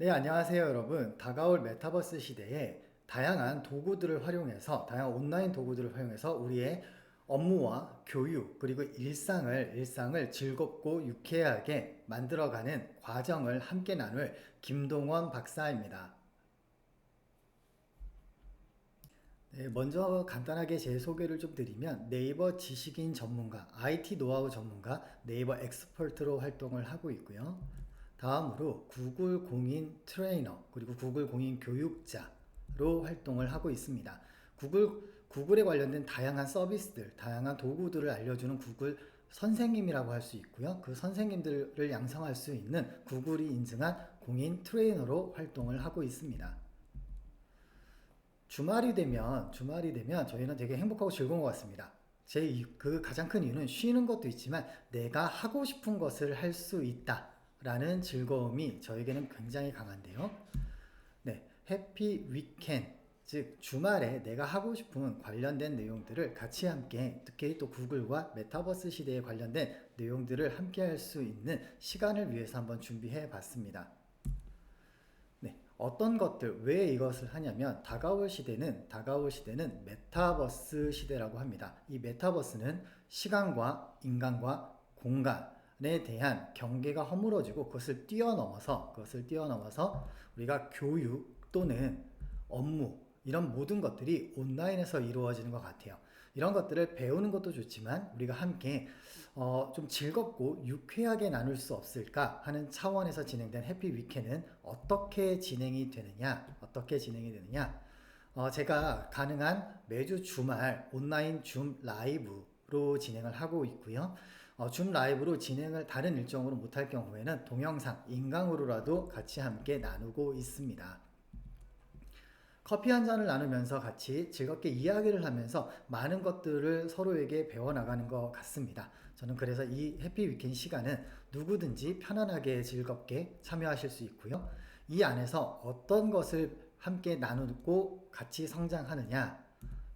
네, 안녕하세요, 여러분. 다가올 메타버스 시대에 다양한 도구들을 활용해서, 다양한 온라인 도구들을 활용해서 우리의 업무와 교육, 그리고 일상을, 일상을 즐겁고 유쾌하게 만들어가는 과정을 함께 나눌 김동원 박사입니다. 네, 먼저 간단하게 제 소개를 좀 드리면 네이버 지식인 전문가, IT 노하우 전문가, 네이버 엑스퍼트로 활동을 하고 있고요. 다음으로 구글 공인 트레이너, 그리고 구글 공인 교육자로 활동을 하고 있습니다. 구글, 구글에 관련된 다양한 서비스들, 다양한 도구들을 알려주는 구글 선생님이라고 할 수 있고요. 그 선생님들을 양성할 수 있는 구글이 인증한 공인 트레이너로 활동을 하고 있습니다. 주말이 되면 주말이 되면 저희는 되게 행복하고 즐거운 것 같습니다. 제 그 가장 큰 이유는 쉬는 것도 있지만 내가 하고 싶은 것을 할 수 있다 라는 즐거움이 저에게는 굉장히 강한데요. 네, 해피 위켄 즉 주말에 내가 하고 싶은 관련된 내용들을 같이 함께 특히 또 구글과 메타버스 시대에 관련된 내용들을 함께 할 수 있는 시간을 위해서 한번 준비해 봤습니다. 네, 어떤 것들 왜 이것을 하냐면 다가올 시대는 다가올 시대는 메타버스 시대라고 합니다. 이 메타버스는 시간과 인간과 공간 에 대한 경계가 허물어지고 그것을 뛰어넘어서 그것을 뛰어넘어서 우리가 교육 또는 업무 이런 모든 것들이 온라인에서 이루어지는 것 같아요. 이런 것들을 배우는 것도 좋지만 우리가 함께 어, 좀 즐겁고 유쾌하게 나눌 수 없을까 하는 차원에서 진행된 해피 위켄은 어떻게 진행이 되느냐, 어떻게 진행이 되느냐. 어, 제가 가능한 매주 주말 온라인 줌 라이브로 진행을 하고 있고요. 어, 줌 라이브로 진행을 다른 일정으로 못할 경우에는 동영상, 인강으로라도 같이 함께 나누고 있습니다. 커피 한 잔을 나누면서 같이 즐겁게 이야기를 하면서 많은 것들을 서로에게 배워나가는 것 같습니다. 저는 그래서 이 해피 위켄 시간은 누구든지 편안하게 즐겁게 참여하실 수 있고요. 이 안에서 어떤 것을 함께 나누고 같이 성장하느냐,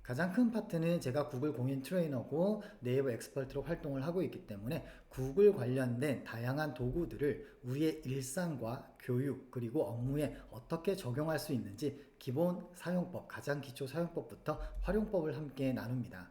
가장 큰 파트는 제가 구글 공인 트레이너고 네이버 엑스퍼트로 활동을 하고 있기 때문에 구글 관련된 다양한 도구들을 우리의 일상과 교육 그리고 업무에 어떻게 적용할 수 있는지 기본 사용법, 가장 기초 사용법부터 활용법을 함께 나눕니다.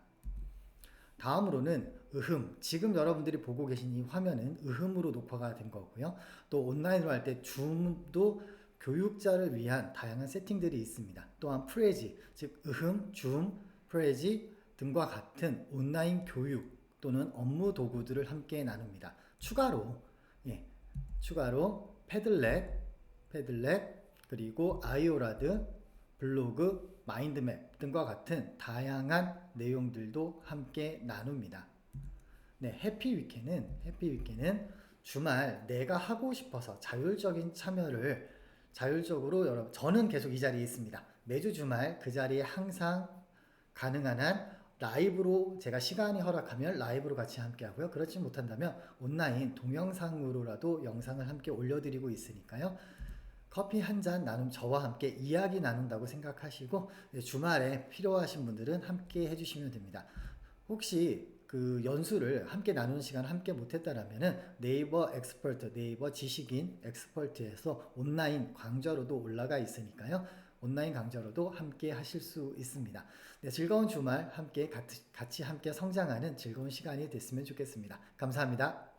다음으로는 으흠. 지금 여러분들이 보고 계신 이 화면은 으흠으로 녹화가 된 거고요. 또 온라인으로 할 때 줌도 교육자를 위한 다양한 세팅들이 있습니다. 또한 프레지, 즉 으흠, 줌, 프레지 등과 같은 온라인 교육 또는 업무 도구들을 함께 나눕니다. 추가로 예, 추가로 패들렛, 패들렛 그리고 아이오라드, 블로그, 마인드맵 등과 같은 다양한 내용들도 함께 나눕니다. 네, 해피 위켄은 해피 위켄은 주말 내가 하고 싶어서 자율적인 참여를 자율적으로 여러분 저는 계속 이 자리에 있습니다. 매주 주말 그 자리에 항상 가능한 한 라이브로 제가 시간이 허락하면 라이브로 같이 함께 하고요. 그렇지 못한다면 온라인 동영상으로라도 영상을 함께 올려드리고 있으니까요. 커피 한 잔 나눔 저와 함께 이야기 나눈다고 생각하시고 주말에 필요하신 분들은 함께 해주시면 됩니다. 혹시 그 연수를 함께 나누는 시간 함께 못했다라면은 네이버 엑스퍼트, 네이버 지식인 엑스퍼트에서 온라인 강좌로도 올라가 있으니까요. 온라인 강좌로도 함께 하실 수 있습니다. 네, 즐거운 주말 함께 같이 함께 성장하는 즐거운 시간이 됐으면 좋겠습니다. 감사합니다.